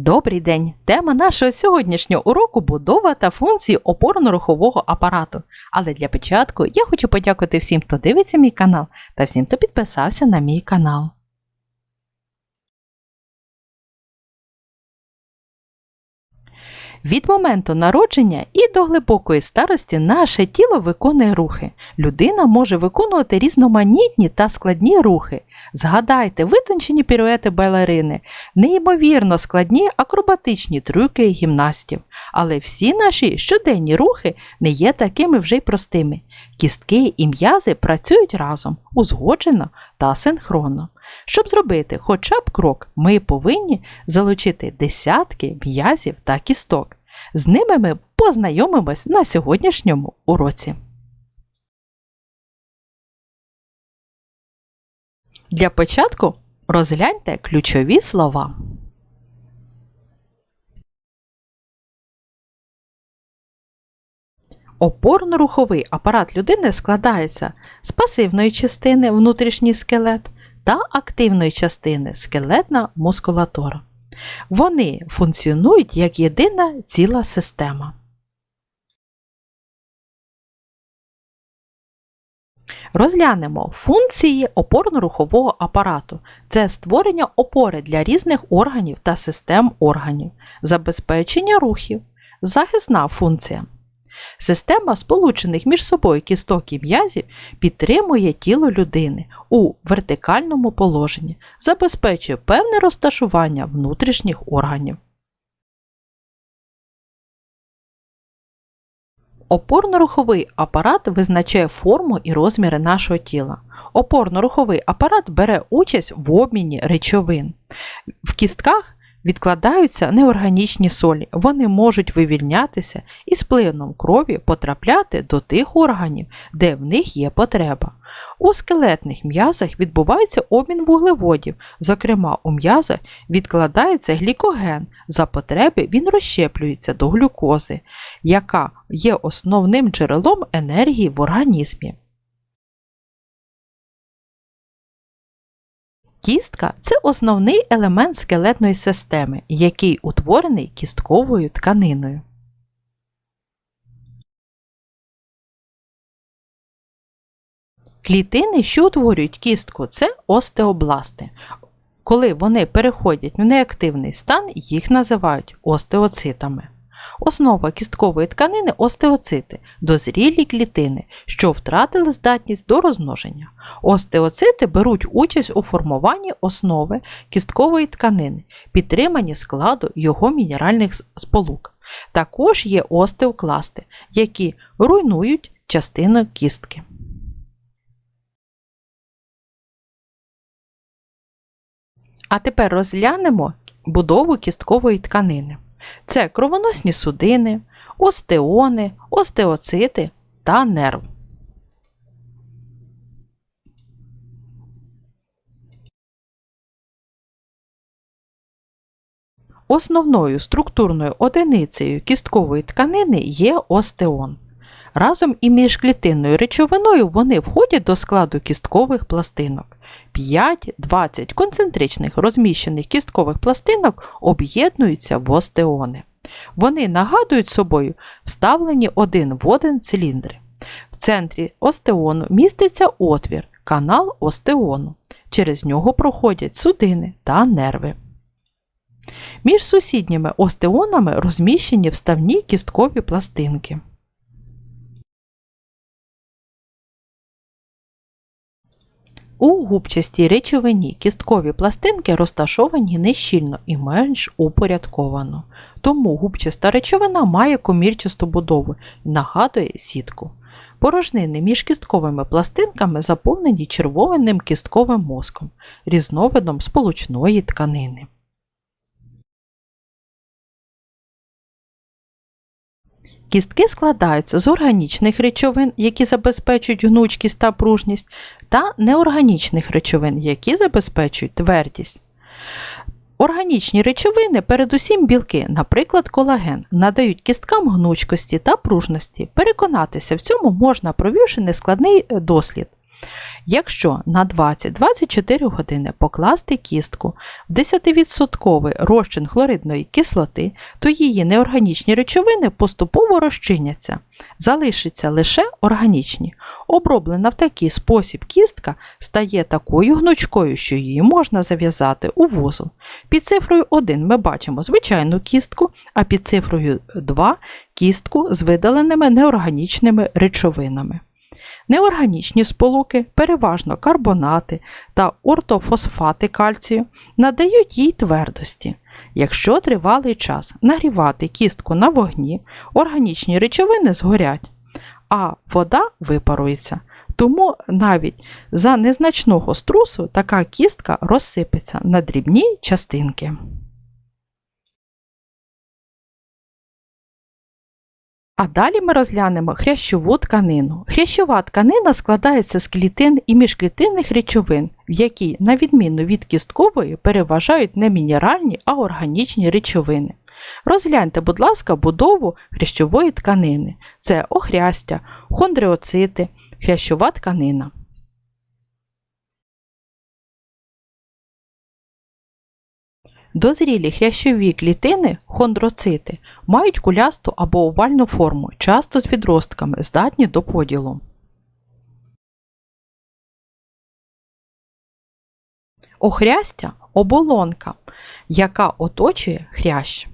Добрий день! Тема нашого сьогоднішнього уроку будова та функції опорно-рухового апарату. Але для початку я хочу подякувати всім, хто дивиться мій канал та всім, хто підписався на мій канал. Від моменту народження і до глибокої старості наше тіло виконує рухи. Людина може виконувати різноманітні та складні рухи. Згадайте, витончені піруети балерини, неймовірно складні акробатичні трюки гімнастів. Але всі наші щоденні рухи не є такими вже й простими. Кістки і м'язи працюють разом, узгоджено та синхронно. Щоб зробити хоча б крок, ми повинні залучити десятки м'язів та кісток. З ними ми познайомимось на сьогоднішньому уроці. Для початку розгляньте ключові слова. Опорно-руховий апарат людини складається з пасивної частини внутрішній скелет та активної частини скелетна мускулатура. Вони функціонують як єдина ціла система. Розглянемо функції опорно-рухового апарату. Це створення опори для різних органів та систем органів, забезпечення рухів, захисна функція. Система сполучених між собою кісток і м'язів підтримує тіло людини у вертикальному положенні, забезпечує певне розташування внутрішніх органів. Опорно-руховий апарат визначає форму і розміри нашого тіла. Опорно-руховий апарат бере участь в обміні речовин. В кістках відкладаються неорганічні солі. Вони можуть вивільнятися і з плином крові потрапляти до тих органів, де в них є потреба. У скелетних м'язах відбувається обмін вуглеводів, зокрема, у м'язах відкладається глікоген. За потреби він розщеплюється до глюкози, яка є основним джерелом енергії в організмі. Кістка це основний елемент скелетної системи, який утворений кістковою тканиною. Клітини, що утворюють кістку, це остеобласти. Коли вони переходять в неактивний стан, їх називають остеоцитами. Основа кісткової тканини остеоцити, дозрілі клітини, що втратили здатність до розмноження. Остеоцити беруть участь у формуванні основи кісткової тканини, підтриманні складу його мінеральних сполук. Також є остеокласти, які руйнують частину кістки. А тепер розглянемо будову кісткової тканини. Це кровоносні судини, остеони, остеоцити та нерв. Основною структурною одиницею кісткової тканини є остеон. Разом і міжклітинною речовиною вони входять до складу кісткових пластинок. 5-20 концентричних розміщених кісткових пластинок об'єднуються в остеони. Вони нагадують собою вставлені один в один циліндри. В центрі остеону міститься отвір, канал остеону. Через нього проходять судини та нерви. Між сусідніми остеонами розміщені вставні кісткові пластинки. У губчастій речовині кісткові пластинки розташовані нещільно і менш упорядковано. Тому губчаста речовина має комірчасту будову і нагадує сітку. Порожнини між кістковими пластинками заповнені червоним кістковим мозком, різновидом сполучної тканини. Кістки складаються з органічних речовин, які забезпечують гнучкість та пружність, та неорганічних речовин, які забезпечують твердість. Органічні речовини, передусім білки, наприклад, колаген, надають кісткам гнучкості та пружності. Переконатися в цьому можна, провівши нескладний дослід. Якщо на 20-24 години покласти кістку в 10% розчин хлоридної кислоти, то її неорганічні речовини поступово розчиняться. Залишиться лише органічні. Оброблена в такий спосіб кістка стає такою гнучкою, що її можна зав'язати у вузол. Під цифрою 1 ми бачимо звичайну кістку, а під цифрою 2 кістку з видаленими неорганічними речовинами. Неорганічні сполуки, переважно карбонати та ортофосфати кальцію, надають їй твердості. Якщо тривалий час нагрівати кістку на вогні, органічні речовини згорять, а вода випарується. Тому навіть за незначного струсу така кістка розсипеться на дрібні частинки. А далі ми розглянемо хрящову тканину. Хрящова тканина складається з клітин і міжклітинних речовин, в якій, на відміну від кісткової, переважають не мінеральні, а органічні речовини. Розгляньте, будь ласка, будову хрящової тканини. Це охрястя, хондриоцити, хрящова тканина. Дозрілі хрящові клітини, хондроцити, мають кулясту або овальну форму, часто з відростками, здатні до поділу. Охрястя оболонка, яка оточує хрящ.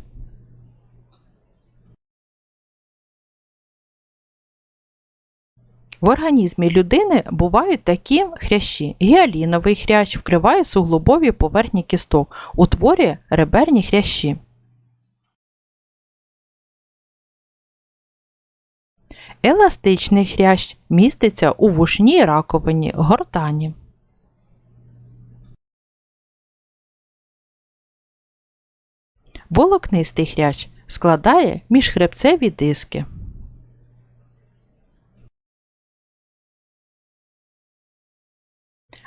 В організмі людини бувають такі хрящі. Гіаліновий хрящ вкриває суглобові поверхні кісток, утворює реберні хрящі. Еластичний хрящ міститься у вушній раковині, гортані. Волокнистий хрящ складає міжхребцеві диски.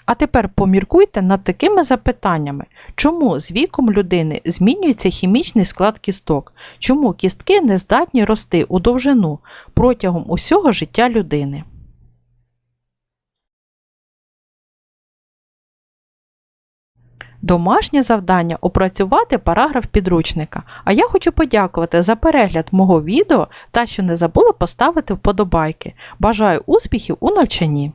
А тепер поміркуйте над такими запитаннями, чому з віком людини змінюється хімічний склад кісток, чому кістки не здатні рости у довжину протягом усього життя людини. Домашнє завдання опрацювати параграф підручника. А я хочу подякувати за перегляд мого відео та що не забула поставити вподобайки. Бажаю успіхів у навчанні!